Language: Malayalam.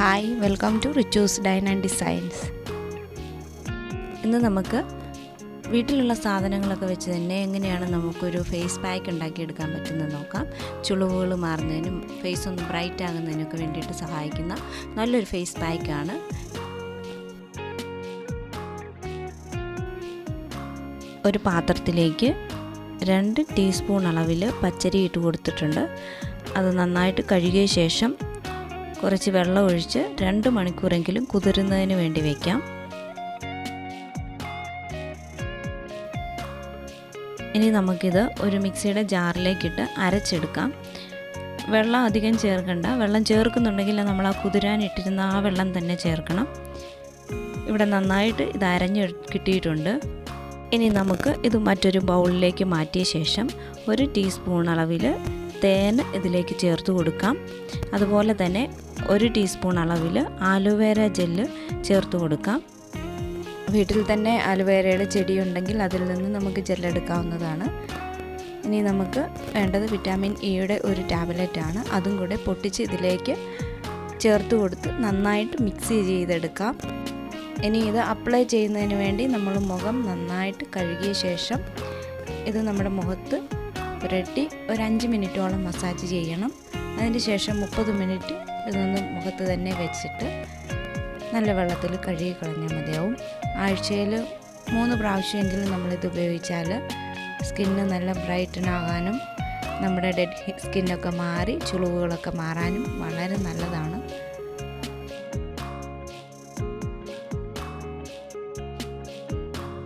Hi welcome to Richu's dine and designs ഇന്ന് നമുക്ക് വീട്ടിലുള്ള സാധനങ്ങളൊക്കെ വെച്ച് തന്നെ എങ്ങനെയാണ് നമുക്കൊരു ഫേസ് പാക്ക് ഉണ്ടാക്കിയെടുക്കാൻ പറ്റുന്നത് നോക്കാം. ചുളിവുകൾ മാറുന്നതിനും ഫേസ് ഒന്ന് ബ്രൈറ്റ് ആകുന്നതിനൊക്കെ വേണ്ടിയിട്ട് സഹായിക്കുന്ന നല്ലൊരു ഫേസ് പാക്കാണ് ഒരു പാത്രത്തിലേക്ക് രണ്ട് ടീസ്പൂൺ അളവിൽ പച്ചരി ഇട്ട് കൊടുത്തിട്ടുണ്ട്. അത് നന്നായിട്ട് കഴുകിയ ശേഷം കുറച്ച് വെള്ളം ഒഴിച്ച് രണ്ട് മണിക്കൂറെങ്കിലും കുതിരുന്നതിന് വേണ്ടി വയ്ക്കാം ഇനി നമുക്കിത് ഒരു മിക്സിയുടെ ജാറിലേക്കിട്ട് അരച്ചെടുക്കാം. വെള്ളം അധികം ചേർക്കണ്ട. വെള്ളം ചേർക്കുന്നുണ്ടെങ്കിൽ നമ്മൾ ആ കുതിരാനിട്ടിരുന്ന ആ വെള്ളം തന്നെ ചേർക്കണം. ഇവിടെ നന്നായിട്ട് ഇത് അരഞ്ഞ് കിട്ടിയിട്ടുണ്ട്. ഇനി നമുക്ക് ഇത് മറ്റൊരു ബൗളിലേക്ക് മാറ്റിയ ശേഷം ഒരു ടീസ്പൂൺ അളവിൽ തേൻ ഇതിലേക്ക് ചേർത്ത് കൊടുക്കാം. അതുപോലെ തന്നെ ഒരു ടീസ്പൂൺ അളവിൽ ആലുവേര ജെല്ല് ചേർത്ത് കൊടുക്കാം. വീട്ടിൽ തന്നെ ആലുവേരയുടെ ചെടിയുണ്ടെങ്കിൽ അതിൽ നിന്ന് നമുക്ക് ജെല്ലെടുക്കാവുന്നതാണ് ഇനി നമുക്ക് വേണ്ടത് വിറ്റാമിൻ ഇയുടെ ഒരു ടാബ്ലറ്റാണ് അതും കൂടെ പൊട്ടിച്ച് ഇതിലേക്ക് ചേർത്ത് കൊടുത്ത് നന്നായിട്ട് മിക്സ് ചെയ്തെടുക്കാം. ഇനി ഇത് അപ്ലൈ ചെയ്യുന്നതിന് വേണ്ടി നമ്മൾ മുഖം നന്നായിട്ട് കഴുകിയ ശേഷം ഇത് നമ്മുടെ മുഖത്ത് പുരട്ടി ഒരു അഞ്ച് മിനിറ്റോളം മസാജ് ചെയ്യണം. അതിന് ശേഷം മുപ്പത് മിനിറ്റ് ഇതൊന്ന് മുഖത്ത് തന്നെ വെച്ചിട്ട് നല്ല വെള്ളത്തിൽ കഴുകി കളഞ്ഞാൽ മതിയാവും. ആഴ്ചയിൽ മൂന്ന് പ്രാവശ്യമെങ്കിലും നമ്മളിത് ഉപയോഗിച്ചാൽ സ്കിന്ന് നല്ല ബ്രൈറ്റൻ ആകാനും നമ്മുടെ ഡെഡ് സ്കിന്നൊക്കെ മാറി ചുളിവുകളൊക്കെ മാറാനും വളരെ നല്ലതാണ്.